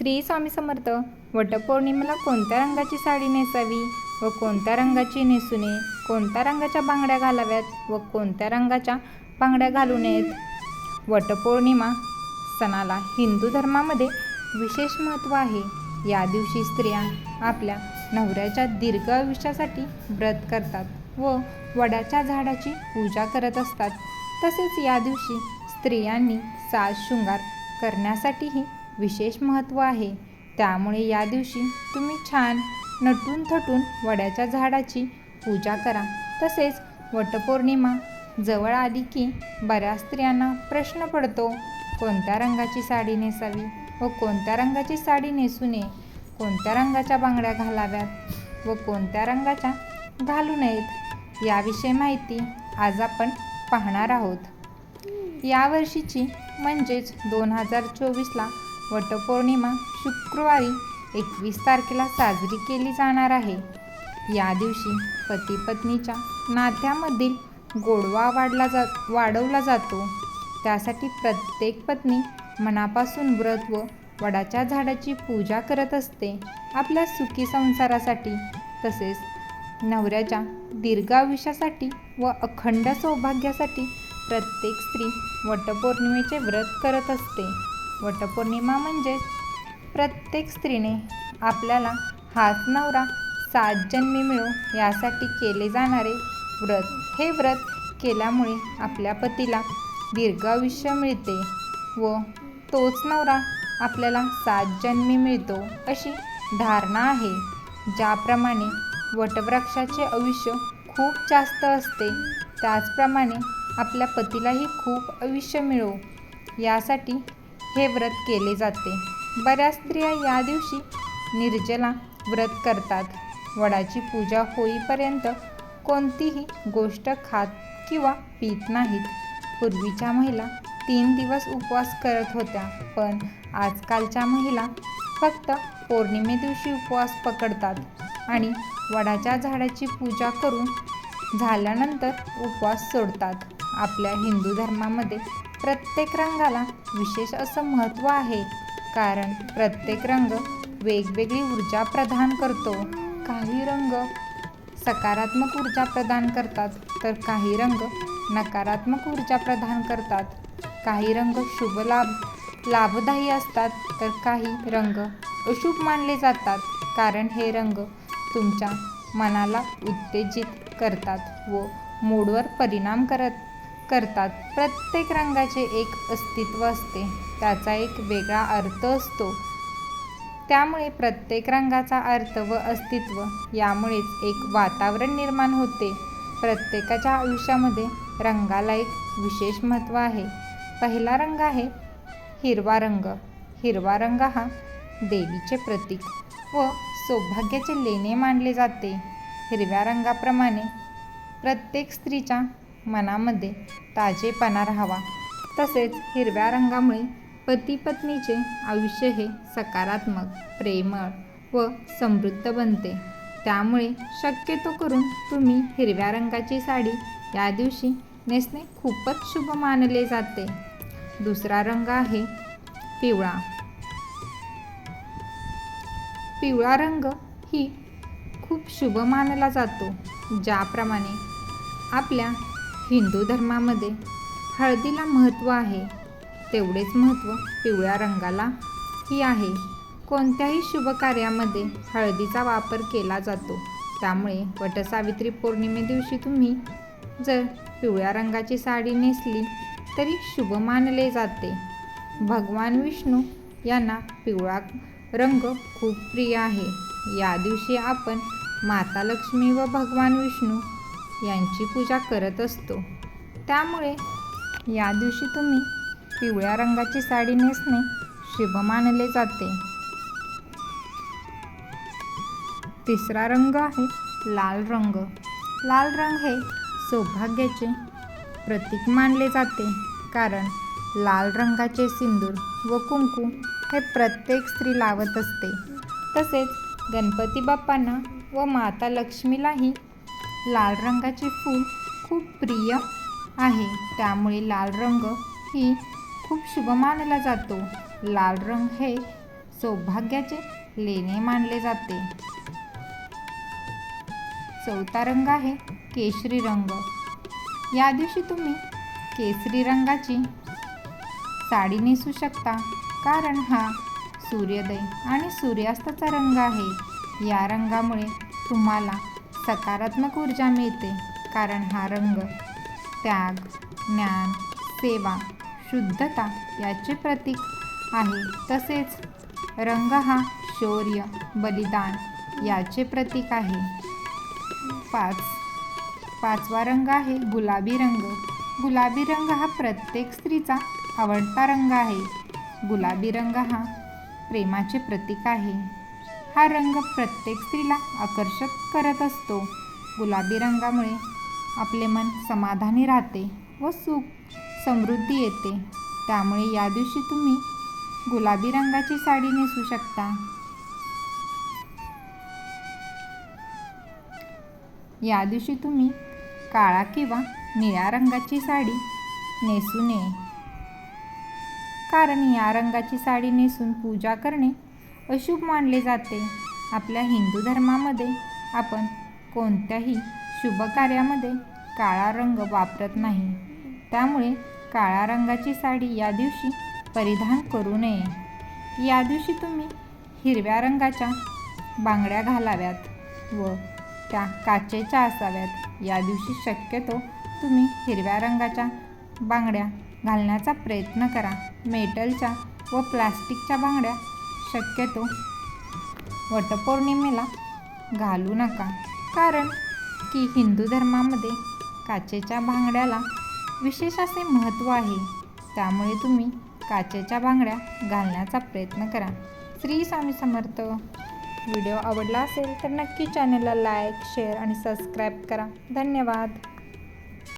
श्री स्वामी समर्थ वटपौर्णिमेला कोणत्या रंगाची साडी नेसावी व कोणत्या रंगाची नेसू नये कोणत्या रंगाच्या बांगड्या घालाव्यात व कोणत्या रंगाच्या बांगड्या घालू नयेत? वटपौर्णिमा सणाला हिंदू धर्मामध्ये विशेष महत्त्व आहे. या दिवशी स्त्रिया आपल्या नवऱ्याच्या दीर्घ आयुष्यासाठी व्रत करतात व वडाच्या झाडाची पूजा करत असतात. तसेच या दिवशी स्त्रियांनी साज शृंगार करण्यासाठीही विशेष महत्त्व आहे. त्यामुळे या दिवशी तुम्ही छान नटून थटून वड्याच्या झाडाची पूजा करा. तसेच वटपौर्णिमा जवळ आली की बऱ्याच स्त्रियांना प्रश्न पडतो कोणत्या रंगाची साडी नेसावी व कोणत्या रंगाची साडी नेसू नये? कोणत्या रंगाच्या बांगड्या घालाव्यात व कोणत्या रंगाच्या घालू नयेत? याविषयी माहिती आज आपण पाहणार आहोत. यावर्षीची म्हणजेच दोन हजार चोवीसला वटपौर्णिमा शुक्रवारी एकवीस तारखेला साजरी केली जाणार आहे. या दिवशी पती पत्नीच्या नात्यामधील गोडवा वाढला जा वाढवला जातो. त्यासाठी प्रत्येक पत्नी मनापासून व्रत व वडाच्या झाडाची पूजा करत असते. आपल्या सुखी संसारासाठी तसेच नवऱ्याच्या दीर्घायुष्यासाठी व अखंड सौभाग्यासाठी प्रत्येक स्त्री वटपौर्णिमेचे व्रत करत असते. वटपौर्णिमा म्हणजेच प्रत्येक स्त्रीने आपल्याला हाच नवरा सात जन्मी मिळो यासाठी केले जाणारे व्रत. हे व्रत केल्यामुळे आपल्या पतीला दीर्घ आयुष्य मिळते व तोच नवरा आपल्याला सात जन्मी मिळतो अशी धारणा आहे. ज्याप्रमाणे वटवृक्षाचे आयुष्य खूप जास्त असते त्याचप्रमाणे आपल्या पतीलाही खूप आयुष्य मिळो. यासाठी हे व्रत केले जाते. बऱ्याच स्त्रिया या दिवशी निर्जला व्रत करतात. वडाची पूजा होईपर्यंत कोणतीही गोष्ट खात किंवा पित नाहीत. पूर्वीच्या महिला तीन दिवस उपवास करत होत्या पण आजकालच्या महिला फक्त पौर्णिमे दिवशी उपवास पकडतात आणि वडाच्या झाडाची पूजा करून झाल्यानंतर उपवास सोडतात. आपल्या हिंदू धर्मामध्ये प्रत्येक रंगाला विशेष असं महत्त्व आहे. कारण प्रत्येक रंग वेगवेगळी ऊर्जा प्रदान करतो. काही रंग सकारात्मक ऊर्जा प्रदान करतात तर काही रंग नकारात्मक ऊर्जा प्रदान करतात. काही रंग शुभ लाभ लाभदायी असतात तर काही रंग अशुभ मानले जातात. कारण हे रंग तुमच्या मनाला उत्तेजित करतात व मूडवर परिणाम करत करतात. प्रत्येक रंगाचे एक अस्तित्व असते. त्याचा एक वेगळा अर्थ असतो. त्यामुळे प्रत्येक रंगाचा अर्थ व अस्तित्व यामुळेच एक वातावरण निर्माण होते. प्रत्येकाच्या आयुष्यामध्ये रंगाला एक विशेष महत्त्व आहे. पहिला रंग आहे हिरवा रंग. हिरवा रंग हा देवीचे प्रतीक व सौभाग्याचे लेणे मानले जाते. हिरव्या रंगाप्रमाणे प्रत्येक स्त्रीच्या मनामध्ये ताजेपणा राहावा. तसेच हिरव्या रंगामुळे पती पत्नीचे आयुष्य हे सकारात्मक प्रेमळ व समृद्ध बनते. त्यामुळे शक्यतो करून तुम्ही हिरव्या रंगाची साडी या दिवशी नेसणे खूपच शुभ मानले जाते. दुसरा रंग आहे पिवळा. पिवळा रंग ही खूप शुभ मानला जातो. ज्याप्रमाणे आपल्या हिंदू धर्मामध्ये हळदीला महत्त्व आहे. तेवढेच महत्त्व पिवळ्या रंगाला ही आहे. कोणत्याही शुभ कार्यामध्ये हळदीचा वापर केला जातो. त्यामुळे वटसावित्री पौर्णिमे दिवशी तुम्ही जर पिवळ्या रंगाची साडी नेसली तरी शुभ मानले जाते. भगवान विष्णू यांना पिवळा रंग खूप प्रिय आहे. या दिवशी आपण माता लक्ष्मी व भगवान विष्णू यांची पूजा करत असतो. त्यामुळे या दिवशी तुम्ही पिवळ्या रंगाची साडी नेसणे शुभ मानले जाते. तिसरा रंग आहे लाल रंग. लाल रंग हे सौभाग्याचे प्रतीक मानले जाते. कारण लाल रंगाचे सिंदूर व कुंकू हे प्रत्येक स्त्री लावत असते. तसेच गणपती बाप्पांना व माता लक्ष्मीलाही लाल रंगाचे फूल खूप प्रिय आहे. त्यामुळे लाल रंग ही खूप शुभ मानला जातो. लाल रंग हे सौभाग्याचे लेणे मानले जाते. चौथा रंग आहे केशरी रंग. या दिवशी तुम्ही केसरी रंगाची साडी नेसू शकता कारण हा सूर्योदय आणि सूर्यास्ताचा रंग आहे. या रंगामुळे तुम्हाला सकारात्मक ऊर्जा मिळते कारण हा रंग त्याग ज्ञान सेवा शुद्धता याचे प्रतीक आहे. तसेच रंग हा शौर्य बलिदान याचे प्रतीक आहे. पाच पाचवा रंग आहे गुलाबी रंग. गुलाबी रंग हा प्रत्येक स्त्रीचा आवडता रंग आहे. गुलाबी रंग हा प्रेमाचे प्रतीक आहे. हा रंग प्रत्येक स्त्रीला आकर्षक करत असतो. गुलाबी रंगामुळे आपले मन समाधानी राहते व सुख समृद्धी येते. त्यामुळे या दिवशी तुम्ही गुलाबी रंगाची साडी नेसू शकता. या दिवशी तुम्ही काळा किंवा निळ्या रंगाची साडी नेसू नये. कारण या रंगाची साडी नेसून पूजा करणे अशुभ मानले जाते. आपल्या हिंदू धर्मामध्ये आपण कोणत्याही शुभ कार्यामध्ये काळा रंग वापरत नाही. त्यामुळे काळ्या रंगाची साडी या दिवशी परिधान करू नये. या दिवशी तुम्ही हिरव्या रंगाच्या बांगड्या घालाव्यात व त्या काचेच्या असाव्यात. या दिवशी शक्यतो तुम्ही हिरव्या रंगाच्या बांगड्या घालण्याचा प्रयत्न करा. मेटलच्या व प्लास्टिकच्या बांगड्या शक्यतो वटपौर्णिमेला घालू नका. कारण की हिंदू धर्मामध्ये काचेच्या भांगड्याला विशेष असे महत्त्व आहे. त्यामुळे तुम्ही काचेच्या भांगड्या घालण्याचा प्रयत्न करा. श्री स्वामी समर्थ. व्हिडिओ आवडला असेल तर नक्की चॅनलला लाईक शेअर आणि सबस्क्राईब करा. धन्यवाद.